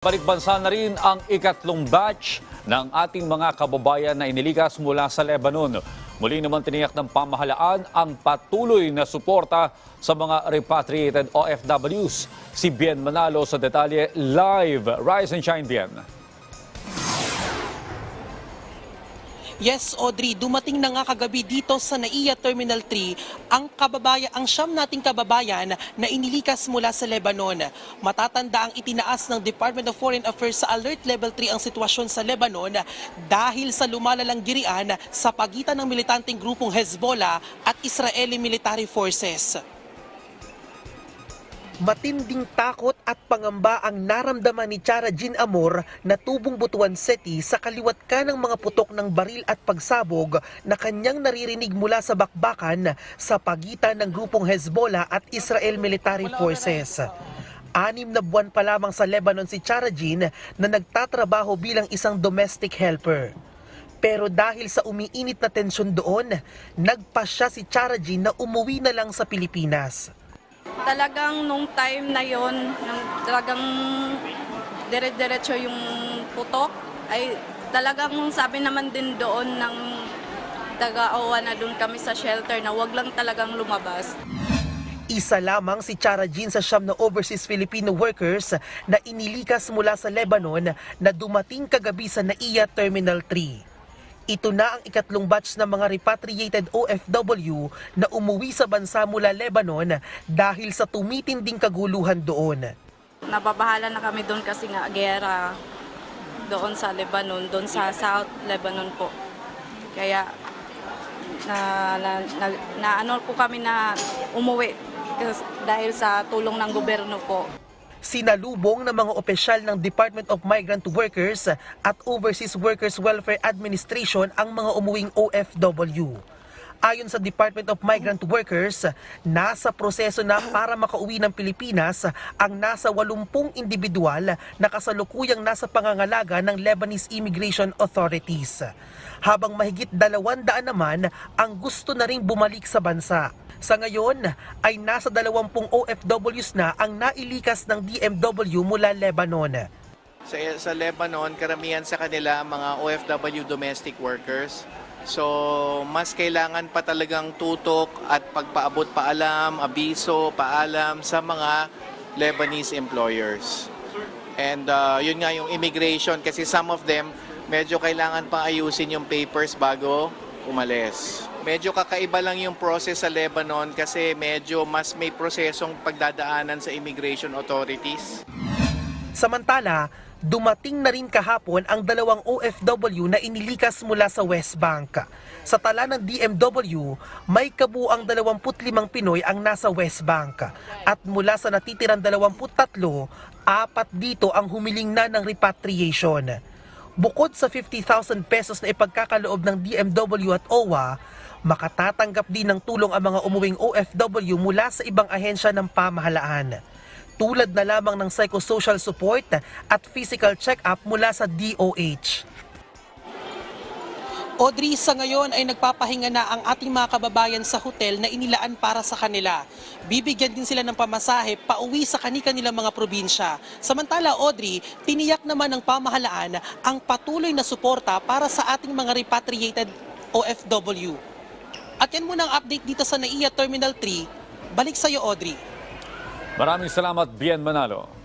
Balik bansa na rin ang ikatlong batch ng ating mga kababayan na inilikas mula sa Lebanon. Muli naman tiniyak ng pamahalaan ang patuloy na suporta sa mga repatriated OFWs. Si Bien Manalo sa detalye live. Rise and shine, Bien. Yes, Audrey, dumating na nga kagabi dito sa NAIA Terminal 3 ang kababayan, ang siyam nating kababayan na inilikas mula sa Lebanon. Matatanda ang itinaas ng Department of Foreign Affairs sa Alert Level 3 ang sitwasyon sa Lebanon dahil sa lumalalang girian sa pagitan ng militanteng grupong Hezbollah at Israeli Military Forces. Matinding takot at pangamba ang naramdaman ni Chara Jean Amor na tubong Butuan City sa kaliwat ka ng mga putok ng baril at pagsabog na kanyang naririnig mula sa bakbakan sa pagitan ng grupong Hezbollah at Israel Military Forces. Anim na buwan pa lamang sa Lebanon si Chara Jean na nagtatrabaho bilang isang domestic helper. Pero dahil sa umiinit na tensyon doon, nagpasya si Chara Jean na umuwi na lang sa Pilipinas. Talagang nung time na yon talagang dire-diretso yung putok, ay talagang sabi naman din doon ng taga-awa na doon kami sa shelter na wag lang talagang lumabas. Isa lamang si Chara Jean sa siyam na overseas Filipino workers na inilikas mula sa Lebanon na dumating kagabi sa NAIA Terminal 3. Ito na ang ikatlong batch ng mga repatriated OFW na umuwi sa bansa mula Lebanon dahil sa tumitinding kaguluhan doon. Nababahala na kami doon kasi nga gera doon sa Lebanon, doon sa South Lebanon po. Kaya na, na, na, na ano po kami na umuwi dahil sa tulong ng gobyerno po. Sinalubong ng mga opisyal ng Department of Migrant Workers at Overseas Workers Welfare Administration ang mga umuwing OFW. Ayon sa Department of Migrant Workers, nasa proseso na para makauwi ng Pilipinas ang nasa 80 individual na kasalukuyang nasa pangangalaga ng Lebanese Immigration Authorities. Habang mahigit 200 naman ang gusto na ring bumalik sa bansa. Sa ngayon ay nasa 20 OFWs na ang nailikas ng DMW mula Lebanon. Sa, sa Lebanon, karamihan sa kanila mga OFW domestic workers. So, mas kailangan pa talagang tutok at pagpaabot paalam, abiso, paalam sa mga Lebanese employers. And uh, yun nga yung immigration kasi some of them medyo kailangan pa ayusin yung papers bago umalis. Medyo kakaiba lang yung process sa Lebanon kasi medyo mas may prosesong pagdadaanan sa immigration authorities. Samantala, dumating na rin kahapon ang dalawang OFW na inilikas mula sa West Bank. Sa tala ng DMW, may kabuang 25 Pinoy ang nasa West Bank. At mula sa natitirang 23, apat dito ang humiling na ng repatriation. Bukod sa 50,000 pesos na ipagkakaloob ng DMW at OWA, makatatanggap din ng tulong ang mga umuwing OFW mula sa ibang ahensya ng pamahalaan. Tulad na lamang ng psychosocial support at physical check-up mula sa DOH. Audrey, sa ngayon ay nagpapahinga na ang ating mga kababayan sa hotel na inilaan para sa kanila. Bibigyan din sila ng pamasahe pauwi sa kani-kanilang mga probinsya. Samantala, Audrey, tiniyak naman ng pamahalaan ang patuloy na suporta para sa ating mga repatriated OFW. At yan muna ang update dito sa NAIA Terminal 3. Balik sa iyo, Audrey. Maraming salamat, Bien Manalo.